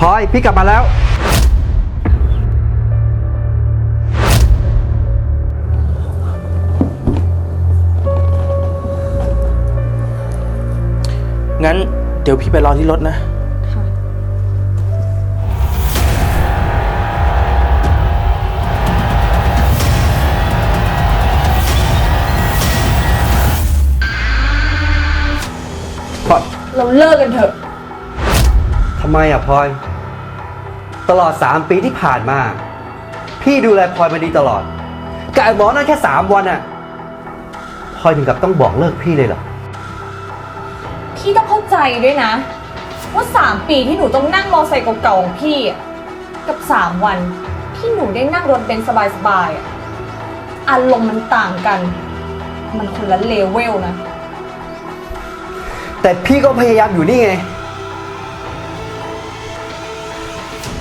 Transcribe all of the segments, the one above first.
พลอยพี่กลับมาแล้ว งั้นเดี๋ยวพี่ไปรอที่รถนะพลอยเราเลิกกันเถอะ ทำไมอะพลอย ตลอด 3 ปีที่ผ่านมา พี่ดูแลพลอยมาดีตลอดกับไอ้หมอนั่นแค่ 3 วันอะพลอยถึงกับต้องบอกเลิกพี่เลยเหรอ พี่ต้องเข้าใจด้วยนะ ว่าสามปีที่หนูต้องนั่งมอไซค์เก่าๆของพี่อะกับสามวันที่หนูได้นั่งรถเบนซ์สบายๆอะอารมณ์มันต่างกัน มันคนละเลเวลนะ แต่พี่ก็พยายามอยู่นี่ไง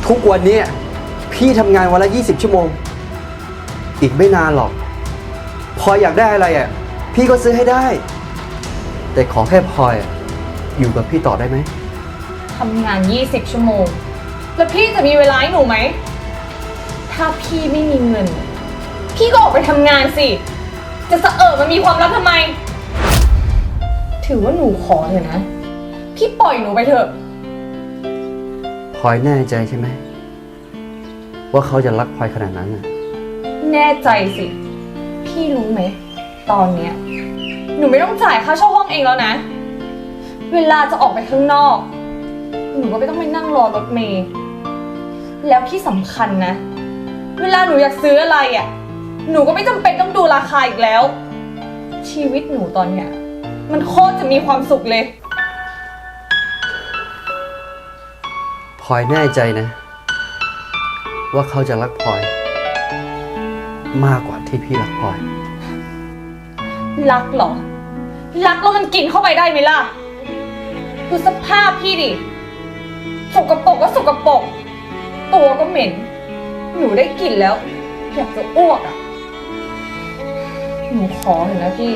ทุกวันนี้พี่ทำงานวันละ 20 ชั่วโมง อีกไม่นานหรอกพลอยอยากได้อะไรอะ พี่ก็ซื้อให้ได้ แต่ขอแค่พลอยอะอยู่กับพี่ต่อได้ไหม ทำงาน 20 ชั่วโมง แล้วพี่จะมีเวลาให้หนูไหม ถ้าพี่ไม่มีเงิน พี่ก็ออกไปทำงานสิ จะสะเอิบมันมีความลับทำไม ถือว่าหนูขอเถอะนะ พี่ปล่อยหนูไปเถอะ พลอยแน่ใจใช่ไหม ว่าเขาจะรักพลอยขนาดนั้นน่ะ แน่ใจสิ พี่รู้ไหม ตอนเนี้ย หนูไม่ต้องจ่ายค่าเช่าห้องเองแล้วนะ เวลาจะออกไปข้างนอก หนูก็ไม่ต้องไปนั่งรอรถเมล์แล้วที่สำคัญนะ เวลาหนูอยากซื้ออะไรอะ่ะ หนูก็ไม่จำเป็นต้องดูราคาอีกแล้ว ชีวิตหนูตอนเนี้ย มันโคตรจะมีความสุขเลย ลอยแน่ใจนะ ว่าเขาจะรักพลอย มากกว่าที่พี่รักพลอย รักเหรอ รักแล้วมันกินเข้าไปได้ไหมล่ะ ดูสภาพพี่ดิ สกปรกก็สกปรก ตัวก็เหม็น หนูได้กลิ่นแล้ว อยากจะอ้วกอะ หนูขอเถอะนะพี่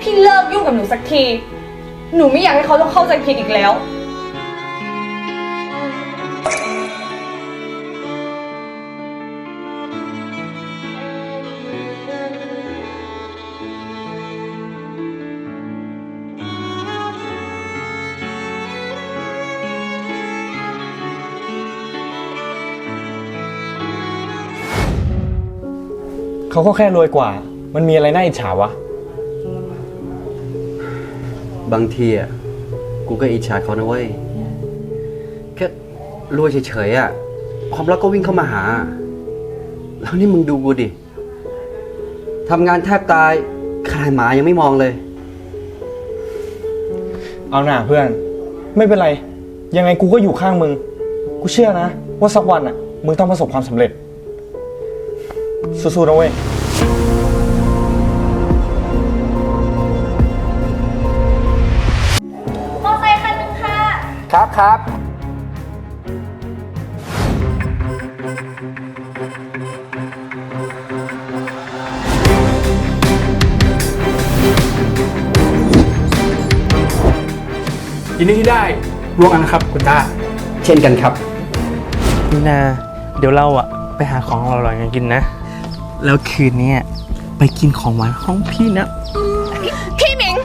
พี่เลิกยุ่งกับหนูสักที หนูไม่อยากให้เขาต้องเข้าใจผิดอีกแล้ว เขาก็แค่รวยกว่า มันมีอะไรน่าอิจฉาวะ บางทีอะกูก็อิจฉาเขานะเว้ย แค่รวยเฉยๆอะ ความรักก็วิ่งเข้ามาหา แล้วนี่มึงดูกูดิทำงานแทบตายขนาดหมายังไม่มองเลย เอาหน่าเพื่อน ไม่เป็นไร ยังไงกูก็อยู่ข้างมึง กูเชื่อนะ ว่าสักวันอะ มึงต้องประสบความสำเร็จ สู้ๆนะเว้ย มอไซค์คันหนึ่งค่ะ ครับครับ ยินดีที่ได้ร่วมกันนะครับคุณต้าเช่นกันครับ นี่นา เดี๋ยวเราอะไปหาของอร่อยๆกันกินนะ แล้วคืนนี้ไปกินของหวานห้องพี่นะ พี่หมิง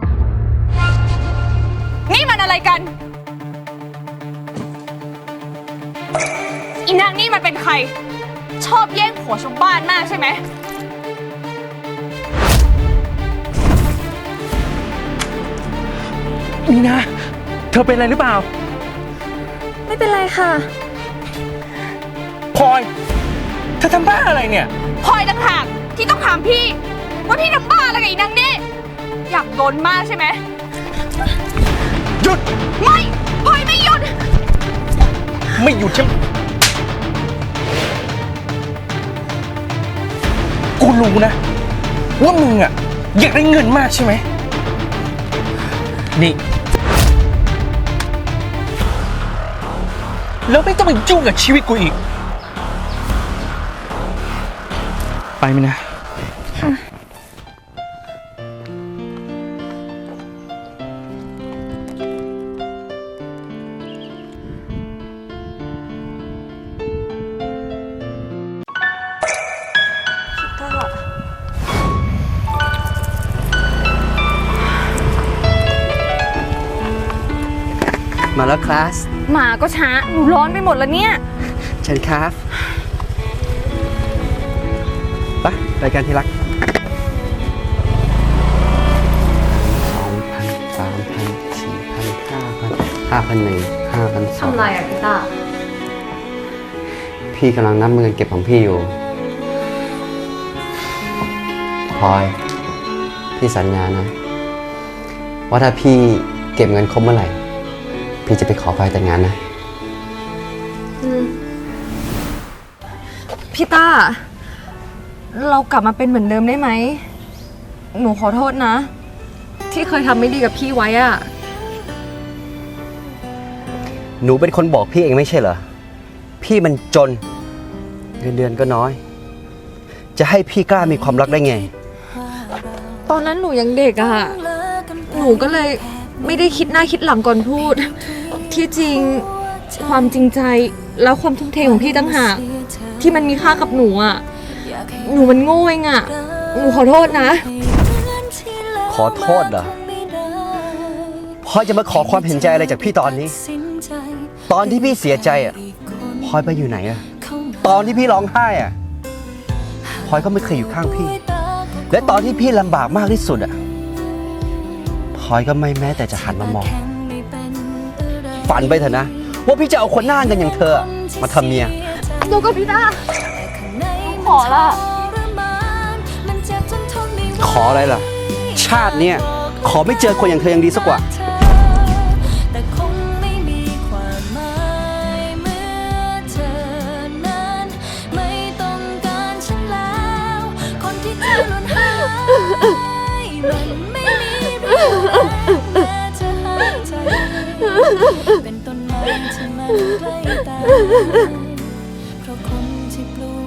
นี่มันอะไรกัน อีนางนี่มันเป็นใคร ชอบแย่งผัวชาวบ้านมากใช่ไหมนี่นา เธอเป็นอะไรหรือเปล่า ไม่เป็นไรค่ะ พลอย เธอทำบ้าอะไรเนี่ย พลอยต่างหากที่ต้องถามพี่ ว่าพี่ทำบ้าอะไรกับอีนางนี่ อยากโดนมากใช่ไหม หยุด ไม่พลอยไม่หยุด ไม่หยุดใช่ไหมกูรู้นะ ว่ามึงอะอยากได้เงินมากใช่ไหม นี่ แล้วไม่ต้องมายุ่งกับชีวิตกูอีก ไปไหมนะมาแล้วคลาส หมาก็ช้า หนูร้อนไปหมดแล้วเนี่ย เชิญครับ ไปไปกันที่รักสองพันสามพันสี่พันห้าพันห้าพันหนึ่งห้าพันสองทำไรอะพี่ตาพี่กำลังนับเงินเก็บของพี่อยู่พลอย พี่สัญญานะ ว่าถ้าพี่เก็บเงินครบเมื่อไหร่ พี่จะไปขอพลอยแต่งงานนะ พี่ต้า เรากลับมาเป็นเหมือนเดิมได้ไหม หนูขอโทษนะ ที่เคยทำไม่ดีกับพี่ไว้อะหนูเป็นคนบอกพี่เองไม่ใช่เหรอ พี่มันจน เงินเดือนก็น้อย จะให้พี่กล้ามีความรักได้ไง ตอนนั้นหนูยังเด็กอะหนูก็เลยไม่ได้คิดหน้าคิดหลังก่อนพูด ที่จริงความจริงใจแล้วความทุ่มเทของพี่ตั้งหากที่มันมีค่ากับหนูอะ หนูมันโง่เองอะหนูขอโทษนะ ขอโทษเหรอพลอยจะมาขอความเห็นใจอะไรจากพี่ตอนนี้ ตอนที่พี่เสียใจอะพลอยไปอยู่ไหนอะ ตอนที่พี่ร้องไห้อะพลอยก็ไม่เคยอยู่ข้างพี่ และตอนที่พี่ลำบากมากที่สุดอะพลอยก็ไม่แม้แต่จะหันมามอง ฝันไปเถอะนะ ว่าพี่จะเอาคนหน้าเงินอย่างเธออะมาทำเมียเดี๋ยวก็พี่ต้าข อละขออะไรล่ะ ชาติเนี้ยขอไม่เจอคนอย่างเธอยังดีสักกว่าแต่คงไม่มีความหมายเมื่อเธอนั้นไม่ต้องการฉันแล้วคนที่เธอหล่นหายมันไม่มีประโยชน์แม้เธอหายใจเป็นต้นไม้ที่มันใกล้ตายเพราะคนที่ปลูกเอา